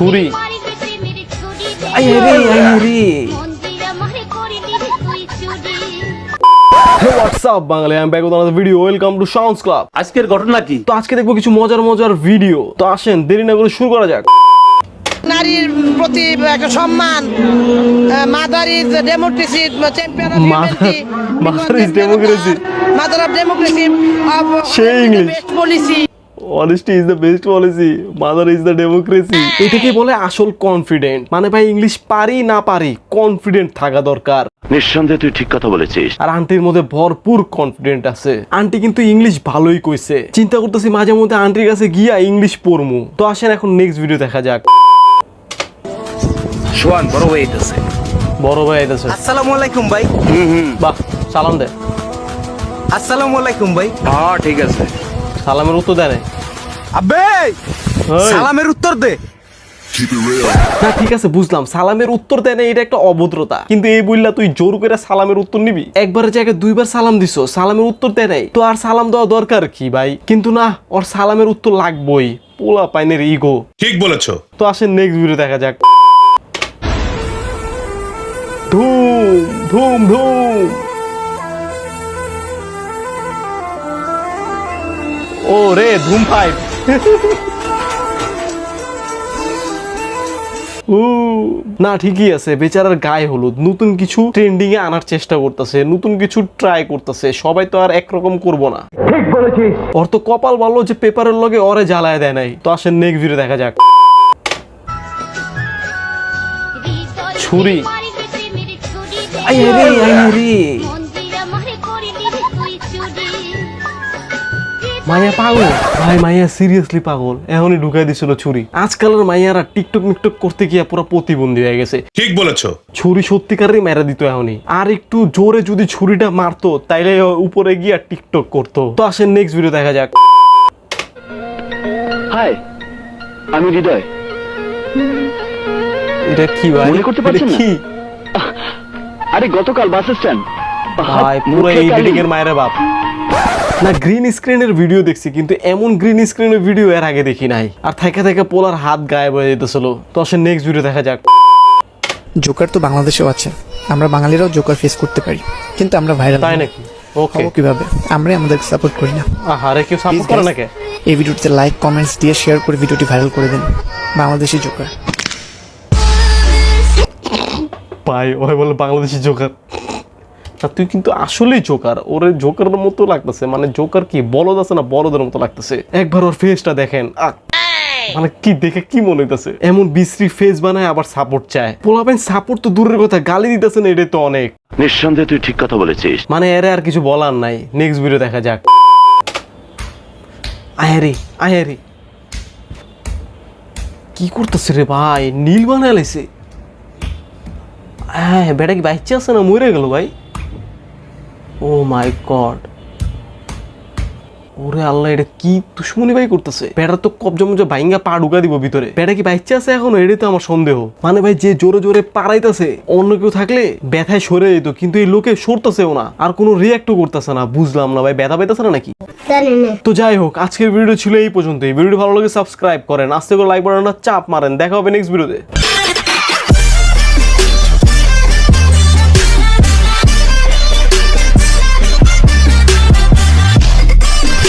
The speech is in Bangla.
ছুরি। হোয়াটসঅ্যাপ আমি back video welcome to sounds club আজকের ঘটনা কি? তো আজকে দেখব কিছু মজার মজার ভিডিও তো আসেন দেরি না করে শুরু করা যাক। নারীর প্রতি একটা সম্মান mother is democracy champion of Mother- Mother is mother of democracy সেই. Best policy. Honesty is the best policy mother is the democracy এটাকে বলে আসল কনফিডেন্ট মানে ভাই ইংলিশ পারি না পারি কনফিডেন্ট থাকা দরকার। নিঃসন্দেহে তুই ঠিক কথা বলেছিস। আর আন্টির মধ্যে ভরপুর কনফিডেন্ট আছে। আন্টি কিন্তু ইংলিশ ভালোই কইছে। চিন্তা করতেছি মাঝে মধ্যে আন্টির কাছে গিয়া ইংলিশ পড়মু। তো আসেন এখন নেক্সট ভিডিও দেখা যাক। সোয়ান বড় ভাই হইতেছে বড় ভাই আইতাছে আসসালামু আলাইকুম ভাই। বাহ সালাম দে। আসসালামু আলাইকুম ভাই। হ্যাঁ ঠিক আছে। সালামের উত্তর দেয়। আবে সালামের উত্তর দে। না ঠিক আছে বুঝলাম। সালামের উত্তর দেয় না এটা একটা অভদ্রতা। কিন্তু এই বললা তুই জোর করে সালামের উত্তর নিবি? একবারের জায়গায় দুইবার সালাম দিছো সালামের উত্তর দেয় নাই। তো আর সালাম দেওয়া দরকার কি ভাই? কিন্তু না ওর সালামের উত্তর লাগবই। পোলা পাইনের ইগো ঠিক বলেছ। তো আসেন নেক্সট ভিডিও দেখা যাক। ধুম ধুম ধুম। ও রে ধুম ফাইভ না ঠিকই আছে। বেচারার গায়ে হলুদ। নতুন কিছু ট্রেন্ডিং এ আনার চেষ্টা করতেছে। নতুন কিছু ট্রাই করতেছে। সবাই তো আর একরকম করব না। ঠিক বলেছিস। ওর তো কপাল ভালো যে পেপারের লগে ওরে জ্বালায় দেয় নাই। তো আসেন নেক্সট ভিডিও দেখা যাক। ছুরি। আই রে আই রে। মাইয়া পাগল? ভাই মাইয়া সিরিয়াসলি পাগল। এখনই ঢুকাই দিছিল ছুরি। আজকালের মাইয়ারা টিকটক মিকটক করতে গিয়ে পুরো প্রতিবন্ধী হয়ে গেছে। ঠিক বলেছ। ছুরি সত্যিকারই মেরা দিত এখনই। আর একটু জোরে যদি ছুরিটা মারতো তাইলে উপরে গিয়ে টিকটক করতো। তো আসেন নেক্সট ভিডিও দেখা যাক। হাই আমি হৃদয়। এটা কি ভাই? মনে করতে পারছেন না? কি? আরে গতকাল বাস স্ট্যান্ড। ভাই পুরো এডিটিং এর মায়ের বাপ। না গ্রিন স্ক্রিনের ভিডিও দেখছি কিন্তু এমন গ্রিন স্ক্রিনের ভিডিও এর আগে দেখি নাই। আর থেকে থেকে পোলার হাত গায়েব হয়ে যেতেছিল। তো আসেন নেক্সট ভিডিও দেখা যাক। জোকার তো বাংলাদেশেও আছে। আমরা বাঙালিরাও জোকার ফেস করতে পারি। কিন্তু আমরা ভাইরাল তাই নাকি? ওকে কীভাবে? আমরাই আমাদের সাপোর্ট করি না। আরে কেউ সাপোর্ট করে নাকি? এই ভিডিওতে লাইক কমেন্টস দিয়ে শেয়ার করে ভিডিওটি ভাইরাল করে দিন। বাংলাদেশি জোকার পাই ওই বলে বাংলাদেশি জোকার না তুই কিন্তু আসলেই জোকার ওরে জোকারের মতো লাগতেছে। মানে জোকার কি? বলদ আছে না বলদের মতো লাগতেছে? একবার ওর ফেসটা দেখেন। আহ! মানে কি দেখে কি মনে হইতেছে? এমন বিশ্রী ফেস বানায় আবার সাপোর্ট চায়। পোলাপেন সাপোর্ট তো দূরের কথা গালি দিতেছে না এটাই তো অনেক। নিঃসন্দেহে তুই ঠিক কথা বলেছিস। মানে এরে আর কিছু বলার নাই। নেক্সট ভিডিও দেখা যাক। আয়ারি আয়ারি কি করতেছে রে ভাই? নীল বানায় লাইছে। হ্যাঁ বেটা কি বাচ্চা আছে না মরে গেল ভাই? ও মাই গড ওরে আল্লাহ এটা কি দুশ্মনী ভাই করতেছে? বেটার তো কবজা মজা ভাইঙ্গা পা ঢুকা দিব ভিতরে। বেটা কি বাচ্চা আছে এখনও? এটাই তো আমার সন্দেহ। মানে ভাই যে জোরে জোরে পারাইতেছে অন্য কেউ থাকলে ব্যথায় সরে যেত কিন্তু এই লোকে সরতেছেও না। আর কোনো রিয়াক্টও করতেছে না বুঝলাম না ভাই ব্যথা পাইতেছে না নাকি? তো যাই হোক আজকের ভিডিও ছিল এই পর্যন্ত এই ভিডিও ভালো লাগে সাবস্ক্রাইব করেন। আস্তে করে লাইক বাটনটা চাপ মারেন। দেখা হবে নেক্সট ভিডিওতে